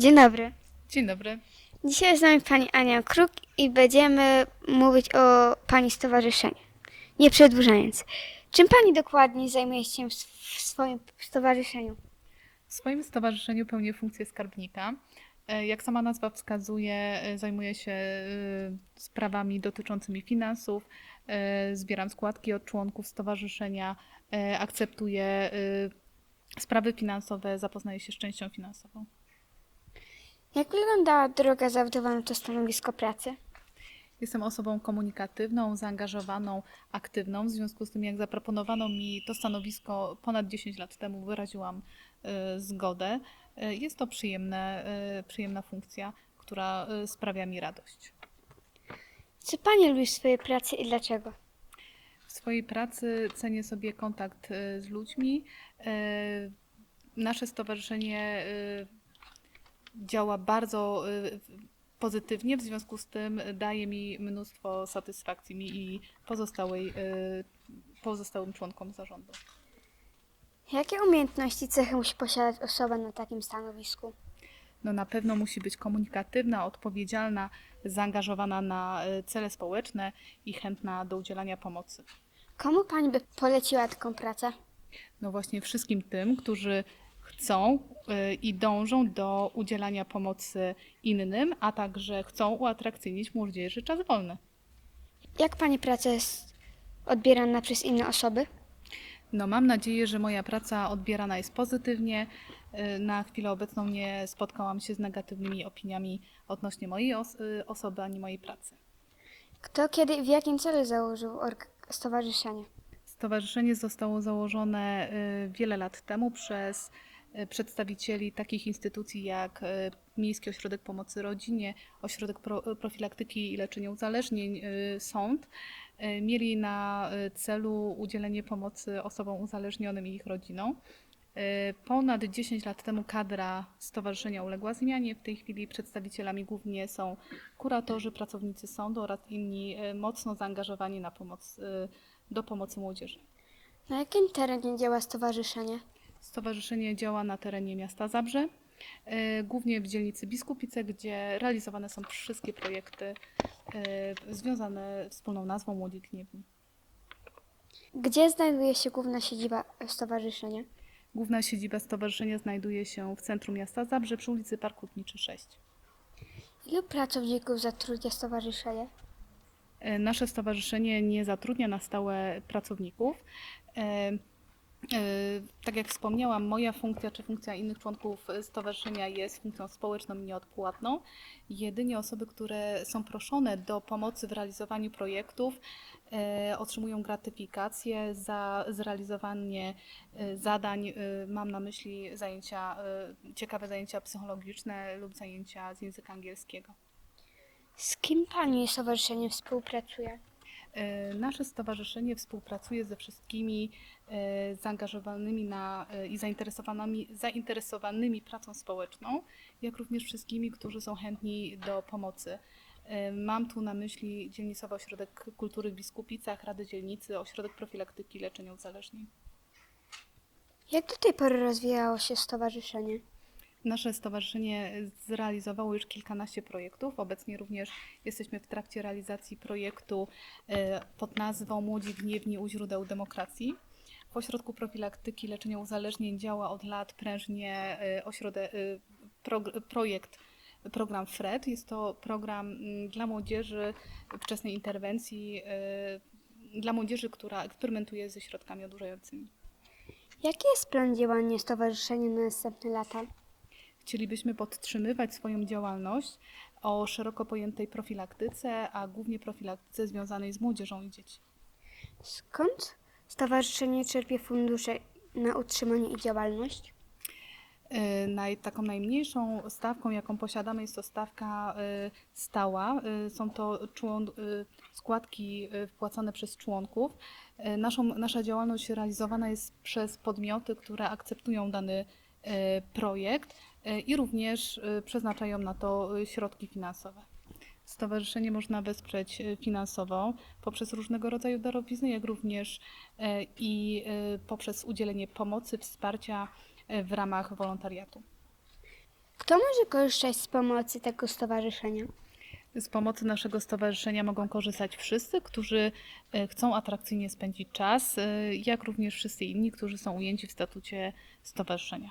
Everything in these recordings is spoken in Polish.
Dzień dobry. Dzień dobry. Dzisiaj z nami pani Ania Kruk i będziemy mówić o pani stowarzyszeniu. Nie przedłużając, czym pani dokładnie zajmuje się w sw- w swoim stowarzyszeniu? W swoim stowarzyszeniu pełnię funkcję skarbnika. E, Jak sama nazwa wskazuje, e, zajmuję się e, sprawami dotyczącymi finansów, zbieram składki od członków stowarzyszenia, akceptuję sprawy finansowe, zapoznaję się z częścią finansową. Jak wygląda droga zawodowa to stanowisko pracy? Jestem osobą komunikatywną, zaangażowaną, aktywną. W związku z tym, jak zaproponowano mi to stanowisko ponad 10 lat temu, wyraziłam e, zgodę. E, Jest to przyjemne, e, przyjemna funkcja, która sprawia mi radość. Co pani lubi w swojej pracy i dlaczego? W swojej pracy cenię sobie kontakt z ludźmi. Nasze stowarzyszenie działa bardzo e, pozytywnie, w związku z tym daje mi mnóstwo satysfakcji mi i pozostałej, e, pozostałym członkom zarządu. Jakie umiejętności, cechy musi posiadać osoba na takim stanowisku? No na pewno musi być komunikatywna, odpowiedzialna, zaangażowana na e, cele społeczne i chętna do udzielania pomocy. Komu pani by poleciła taką pracę? No właśnie wszystkim tym, którzy chcą y, i dążą do udzielania pomocy innym, a także chcą uatrakcyjnić młodzieży czas wolny. Jak pani praca jest odbierana przez inne osoby? No mam nadzieję, że moja praca odbierana jest pozytywnie. Y, Na chwilę obecną nie spotkałam się z negatywnymi opiniami odnośnie mojej os- y, osoby ani mojej pracy. Kto, kiedy i w jakim celu założył org- stowarzyszenie? Stowarzyszenie zostało założone wiele lat temu przez przedstawicieli takich instytucji jak y, Miejski Ośrodek Pomocy Rodzinie, Ośrodek Pro, Profilaktyki i Leczenia Uzależnień, Sąd. Mieli na celu udzielenie pomocy osobom uzależnionym i ich rodzinom. Ponad 10 lat temu kadra stowarzyszenia uległa zmianie. W tej chwili przedstawicielami głównie są kuratorzy, pracownicy sądu oraz inni mocno zaangażowani na pomoc, do pomocy młodzieży. Na jakim terenie działa stowarzyszenie? Stowarzyszenie działa na terenie miasta Zabrze, y, głównie w dzielnicy Biskupice, gdzie realizowane są wszystkie projekty y, związane z wspólną nazwą Młodzi Gniewni. Gdzie znajduje się główna siedziba stowarzyszenia? Główna siedziba stowarzyszenia znajduje się w centrum miasta Zabrze przy ulicy Park Hutniczy 6. Ilu pracowników zatrudnia stowarzyszenie? E, Nasze stowarzyszenie nie zatrudnia na stałe pracowników. E, Tak jak wspomniałam, moja funkcja czy funkcja innych członków stowarzyszenia jest funkcją społeczną i nieodpłatną. Jedynie osoby, które są proszone do pomocy w realizowaniu projektów, e, otrzymują gratyfikację za zrealizowanie e, zadań. Mam na myśli zajęcia, ciekawe zajęcia psychologiczne lub zajęcia z języka angielskiego. Z kim pani stowarzyszenie współpracuje? E, Nasze stowarzyszenie współpracuje ze wszystkimi e, zaangażowanymi na, e, i zainteresowanymi, zainteresowanymi pracą społeczną, jak również wszystkimi, którzy są chętni do pomocy. Mam tu na myśli Dzielnicowy Ośrodek Kultury w Biskupicach, Rady Dzielnicy, Ośrodek Profilaktyki i Leczenia Uzależnień. Jak do tej pory rozwijało się stowarzyszenie? Nasze stowarzyszenie zrealizowało już kilkanaście projektów. Obecnie również jesteśmy w trakcie realizacji projektu e, pod nazwą Młodzi Gniewni u źródeł demokracji. W Ośrodku Profilaktyki Leczenia Uzależnień działa od lat prężnie e, ośrode, e, prog- projekt program FRED. Jest to program mm, dla młodzieży wczesnej interwencji, dla młodzieży, która eksperymentuje ze środkami odurzającymi. Jaki jest plan działania stowarzyszenia na następne lata? Chcielibyśmy podtrzymywać swoją działalność o szeroko pojętej profilaktyce, a głównie profilaktyce związanej z młodzieżą i dziećmi. Skąd stowarzyszenie czerpie fundusze na utrzymanie i działalność? Yy, Naj, taką najmniejszą stawką, jaką posiadamy, jest to stawka y, stała. Y, Są to człon, składki wpłacane przez członków. Naszą, nasza działalność realizowana jest przez podmioty, które akceptują dany projekt i również y, przeznaczają na to y, środki finansowe. Stowarzyszenie można wesprzeć finansowo poprzez różnego rodzaju darowizny, jak również i poprzez udzielenie pomocy, wsparcia w ramach wolontariatu. Kto może korzystać z pomocy tego stowarzyszenia? Z pomocy naszego stowarzyszenia mogą korzystać wszyscy, którzy e, chcą atrakcyjnie spędzić czas, e, jak również wszyscy inni, którzy są ujęci w statucie stowarzyszenia.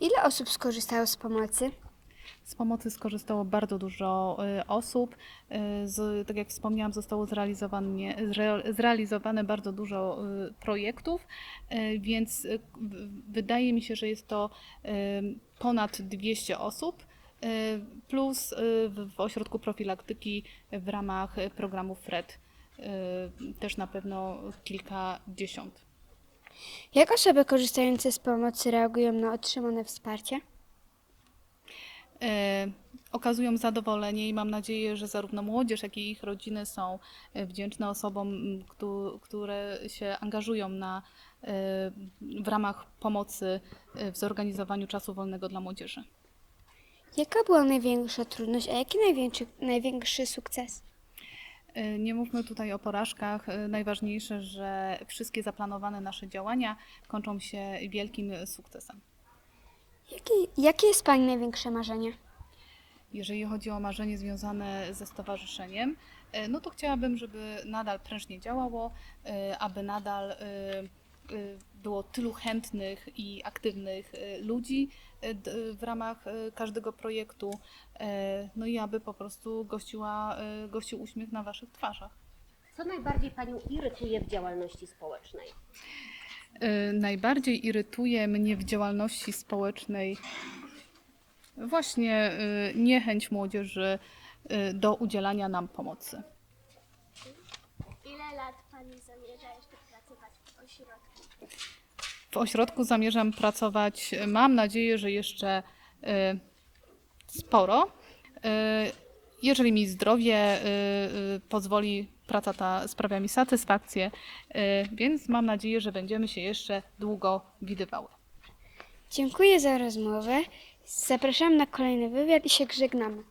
Ile osób skorzystało z pomocy? Z pomocy skorzystało bardzo dużo y, osób. Y, Z, tak jak wspomniałam, zostało zrealizowane, zre- zrealizowane bardzo dużo y, projektów, więc wydaje mi się, że jest to ponad 200 osób. Plus w, ośrodku profilaktyki w ramach programu FRED też na pewno kilkadziesiąt. Jak osoby korzystające z pomocy reagują na otrzymane wsparcie? e, okazują zadowolenie i mam nadzieję, że zarówno młodzież, jak i ich rodziny są e, wdzięczne osobom, któ- które się angażują na, e, w ramach pomocy e, w zorganizowaniu czasu wolnego dla młodzieży. Jaka była największa trudność, a jaki największy, największy sukces? E, Nie mówmy tutaj o porażkach. E, Najważniejsze, że wszystkie zaplanowane nasze działania kończą się wielkim sukcesem. Jakie, jakie jest Pani największe marzenie? Jeżeli chodzi o marzenie związane ze stowarzyszeniem, e, no to chciałabym, żeby nadal prężnie działało, aby nadal było tylu chętnych i aktywnych e, ludzi d- w ramach każdego projektu, no i aby po prostu gościła, gościł uśmiech na Waszych twarzach. Co najbardziej Panią irytuje w działalności społecznej? Najbardziej irytuje mnie w działalności społecznej właśnie niechęć młodzieży do udzielania nam pomocy. Pani zamierza jeszcze pracować w ośrodku? W ośrodku zamierzam pracować, mam nadzieję, że jeszcze e, sporo. E, Jeżeli mi zdrowie e, e, pozwoli, praca ta sprawia mi satysfakcję, e, więc mam nadzieję, że będziemy się jeszcze długo widywały. Dziękuję za rozmowę. Zapraszam na kolejny wywiad i się żegnamy.